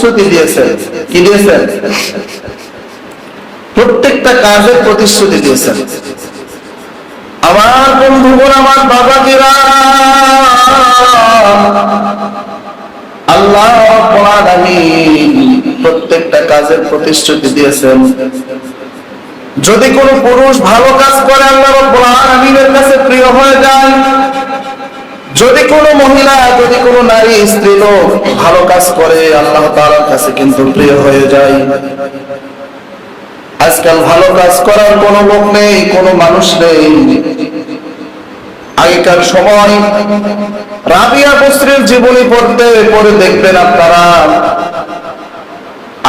প্রতিশ্রুতি দিয়েছেন। কি দিয়েছেন? প্রত্যেকটা কাজের প্রতিশ্রুতি দিয়েছেন। আমার বন্ধুগণ আমার বাবাজিরা, আল্লাহ প্রত্যেকটা কাজের প্রতিশ্রুতি দিয়েছেন। যদি কোনো পুরুষ ভালো কাজ করে, আল্লাহ আলামিনের কাছে প্রিয় হয়ে যায়। যদি কোনো মহিলা, যদি কোনো নারী, স্ত্রী লোক ভালো কাজ করে, আল্লাহ তাআলার কাছে কিন্তু প্রিয় হয়ে যায়। আজকাল ভালো কাজ করার কোনো লোক নেই, কোনো মানুষ নেই। আগেকার সময় রাবিয়া বস্ত্রের জীবনী পড়তে, পড়ে দেখবেন আপনারা।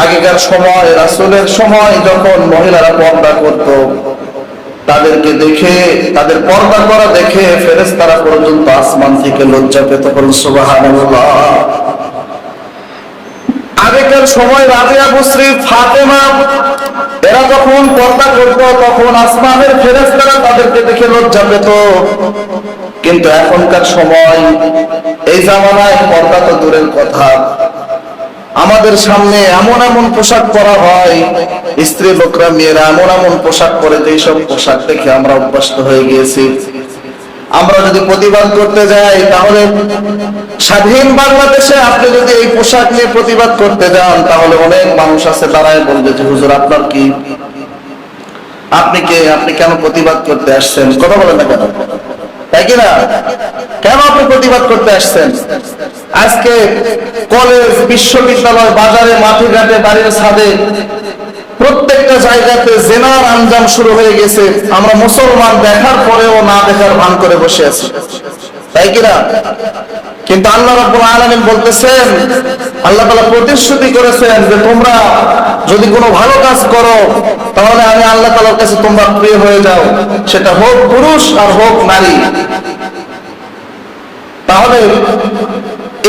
আগেকার সময়, রাসূলের সময় যখন মহিলারা পর্দা করত তাদেরকে দেখে, তাদের পর্দা করা দেখে ফেরেশতারা পর্যন্ত আসমান থেকে লজ্জা পেত আগেকার সময় রাবিয়া বস্ত্রী ফাতেমা, এরা যখন পর্দা করতো, তখন আসমানের ফেরেশতারা তাদেরকে দেখে লজ্জা পেত। কিন্তু এখনকার সময়, এই জামানায় পর্দা তো দূরের কথা। আমাদের সামনে এমন এমন পোশাক পরা হয় স্ত্রী লোকরা মেয়েরা এমন এমন পোশাক পরে যে সব পোশাক দেখে আমরা অভ্যস্ত হয়ে গিয়েছি। আমরা যদি প্রতিবাদ করতে যাই, তাহলে স্বাধীন বাংলাদেশে আপনি যদি এই পোশাক নিয়ে প্রতিবাদ করতে যান, তাহলে অনেক মানুষ আছে তারাই বলবে যে, হুজুর, আপনার কি? আপনি কে? আপনি কেন প্রতিবাদ করতে আসছেন? কথা বলেন না কেন? তাই কিনা? কেন আপনি প্রতিবাদ করতে আসছেন? আজকে কলেজ, বিশ্ববিদ্যালয়, বাজারে মাঠে ঘাটে বাড়ির ছাদে প্রত্যেকটা জায়গাতে জেনার আঞ্জাম শুরু হয়ে গেছে। আমরা মুসলমান দেখার পরেও না দেখার ভান করে বসে আছি। তাই কিনা? কিন্তু আল্লাহ রাব্বুল আলামিন বলতেছেন, আল্লাহ তাআলা প্রতিশ্রুতি করেছেন যে তোমরা যদি কোনো ভালো কাজ করো, তাহলে আমি আল্লাহ তালার কাছে তোমরা প্রিয় হয়ে যাও। সেটা হোক পুরুষ আর হোক নারী। তাহলে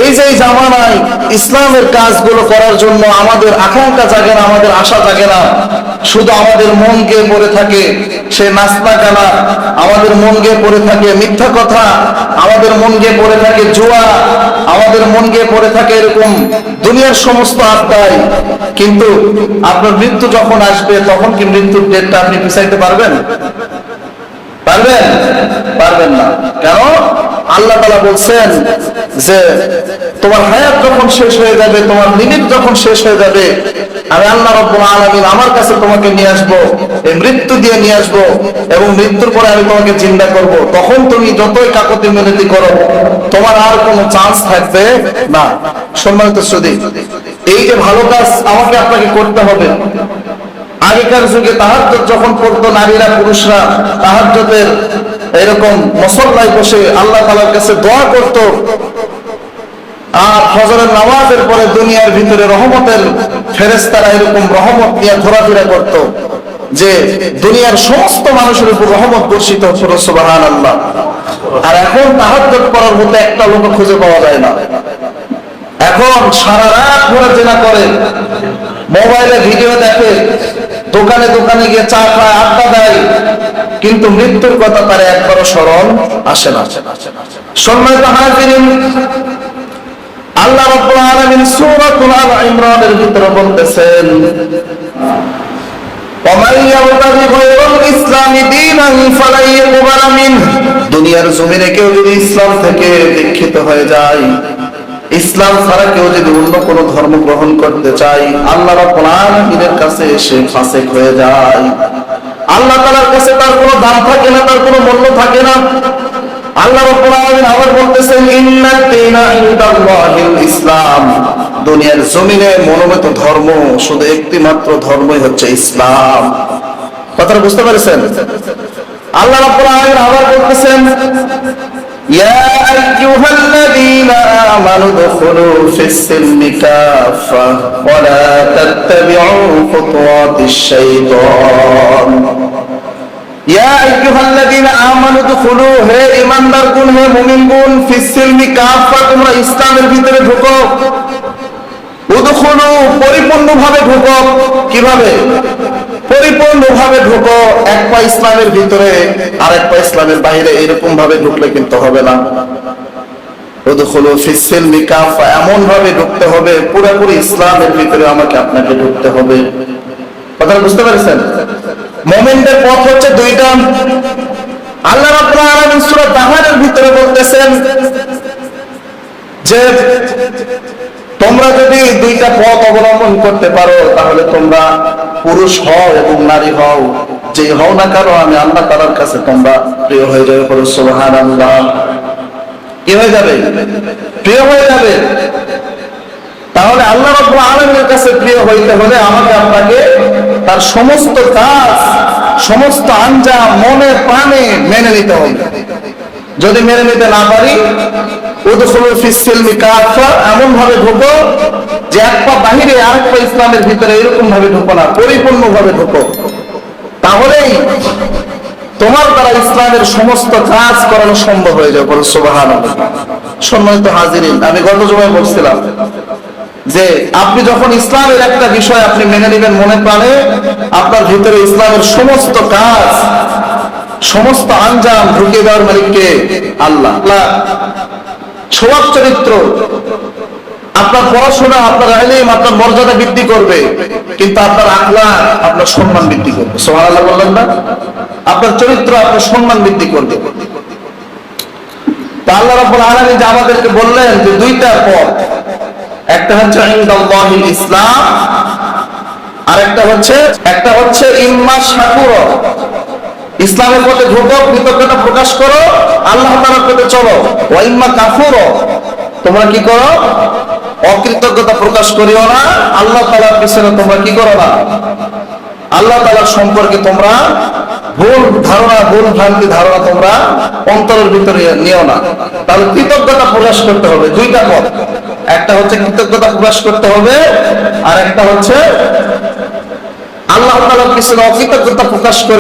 এই যে জামানায় ইসলামের কাজগুলো করার জন্য আমাদের আকাঙ্ক্ষা জাগে না, আমাদের আশা জাগে না। শুধু আমাদের মন গিয়ে পড়ে থাকে, সে নাস্তা গানা আমাদের মন গিয়ে পড়ে থাকে মিথ্যা কথা, আমাদের মন গিয়ে পড়ে থাকে জুয়া, আমাদের মন গিয়ে পড়ে থাকে এরকম দুনিয়ার সমস্ত আত্মায় কিন্তু আপনার মৃত্যু যখন আসবে, তখন কি মৃত্যুর ডেটটা আপনি পিছাইতে পারবেন? পারবেন? পারবেন না। কেন? আল্লাহ তালা বলছেন যে, তোমার হায়াত যখন শেষ হয়ে যাবে, তোমার লিমিট যখন শেষ হয়ে যাবে আমি আল্লাহ রব্বুল আলামিন আমার কাছে তোমাকে নিয়ে আসব, এই মৃত্যু দিয়ে নিয়ে আসব এবং মৃত্যুর পরে আমি তোমাকে চিন্তা করব। তখন তুমি যতই কাকতি মিনতি করো, তোমার আর কোনো চান্স থাকবে না। সম্মানিত শ্রুতি, এই যে ভালো কাজ আমাকে আপনাকে করতে হবে। আগেকার যুগে তাহাজ্জুদ যখন পড়তো নারীরা, পুরুষরা, তাহাজ্জুদের এরকম মসল্লায় বসে আল্লাহ তাআলার কাছে দোয়া করত। আর ফজরের নামাজের পরে দুনিয়ার ভিতরে রহমতের ফেরেশতারা এরকম রহমত নিয়ে ঘোরাফেরা করত যে দুনিয়ার সমস্ত মানুষের উপর রহমত বর্ষিত হচ্ছিল সুবহানাল্লাহ। আর এখন তাহাজ্জুদ পড়ার মতো একটা লোক খুঁজে পাওয়া যায় না। এখন সারা রাত ধরে জেনা করে, মোবাইলে ভিডিও দেখে, দোকানে দোকানে গিয়ে চা খায়, আড্ডা দেয়, কিন্তু মৃত্যুর কথা তার একবারও স্মরণ আসে না। সম্মানিত হাজিরিন আল্লাহ রাব্বুল আলামিন সূরাতুল আল ইমরানের ভিতরে বলতেছেন ومن يبتغي غير الاسلام دينا فلن يقبل منه দুনিয়ার জমিনে কেউ যদি ইসলাম থেকে দীক্ষিত হয়ে যায় ইসলাম ছাড়া কেউ যদি অন্য কোন ধর্ম গ্রহণ করতে চায় আল্লাহ রাব্বুল আলামিনের কাছে এসে ফাসিক হয়ে যায় আল্লাহ তাআলার কাছে তার কোনো দাম থাকে না তার কোনো মূল্য থাকে না আল্লাহ আবার বলতেছেন ইসলাম। দুনিয়ার জমিনে মনোমত ধর্ম শুধু একটি মাত্র ধর্মই হচ্ছে ইসলাম। কথাটা বুঝতে পারছেন? আল্লাহ রায় আবার বলতেছেন তোমরা ইসলামের ভিতরে কীভাবে? এক পা ইসলামের ভিতরে আর এক পা ইসলামের এরকম ভাবে ঢুকলে কিন্তু হবে না। এমন ভাবে ঢুকতে হবে, পুরোপুরি ইসলামের ভিতরে আমাকে আপনাকে ঢুকতে হবে। কথা বুঝতে পারছেন? মোমেন্টের পথ হচ্ছে দুইটা আল্লাহ তাহারের ভিতরে বলতেছেন যে, তোমরা যদি দুইটা পথ অবলম্বন করতে পারো, তাহলে তোমরা পুরুষ হও এবং নারী হও। যে হও না কেন, আমি আল্লাহ তাআলার কাছে তোমরা প্রিয় হয়ে যাবে। পড়ো সুবহানাল্লাহ। কি হয়ে যাবে? প্রিয় হয়ে যাবে। তাহলে আল্লাহ আলামিনের কাছে প্রিয় হইতে হলে আমাকে আপনাকে তার সমস্ত কাজ সমস্ত আঞ্জাম মনে প্রাণে মেনে নিতে হবে। যদি মেনে নিতে না পারি এমন ভাবে ঢুকো যে এক পা বাহিরে আরেক পা ইসলামের ভিতরে এরকম ভাবে ঢুকো না পরিপূর্ণ ভাবে ঢুকো। তাহলেই তোমার দ্বারা ইসলামের সমস্ত কাজ করানো সম্ভব হয়ে যাবে বলে সুবাহান সম্মানিত হাজিরিন, আমি গত সময় বলছিলাম যে আপনি যখন ইসলামের একটা বিষয় আপনি মেনে নেবেন মনে প্রাণে, আপনার ভিতরে ইসলামের সমস্ত কাজ, সমস্ত আঞ্জাম ঢুকিয়ে দেওয়ার মালিককে আল্লাহ। আল্লাহ চরিত্র। আপনার পড়াশোনা, আপনার আইলিম, আপনার মর্যাদা বৃদ্ধি করবে, কিন্তু আপনার আখলা আপনার সম্মান বৃদ্ধি করবে। সোহান আল্লাহ বললেন না? আপনার চরিত্র, আপনার সম্মান বৃদ্ধি করবে। আল্লাহ রাব্বুল আলামিন যে আমাদেরকে বললেন যে দুইটা পথ। একটা হচ্ছে ইসলাম আর একটা হচ্ছে একটা হচ্ছে ইম্মা শাকুর। ইসলামের পথে ঢোকো, কৃতজ্ঞতা প্রকাশ করো, আল্লাহ তাআলার পথে চলো। ওয়া ইম্মা কাফুর। তোমরা কি করো? অকৃতজ্ঞতা প্রকাশ করিও না, আল্লাহ তালার পিছনে তোমরা কি করো না? আল্লাহ তাআলার সম্পর্কে তোমরা ভুল ধারণা, ভুল ভ্রান্তি ধারণা তোমরা অন্তরের ভিতরে নিও না। তাহলে কৃতজ্ঞতা প্রকাশ করতে হবে। দুইটা পথ। একটা হচ্ছে কৃতজ্ঞতা প্রকাশ করতে হবে আর একটা হচ্ছে আল্লাহ পিছনে অকৃতজ্ঞতা প্রকাশ করে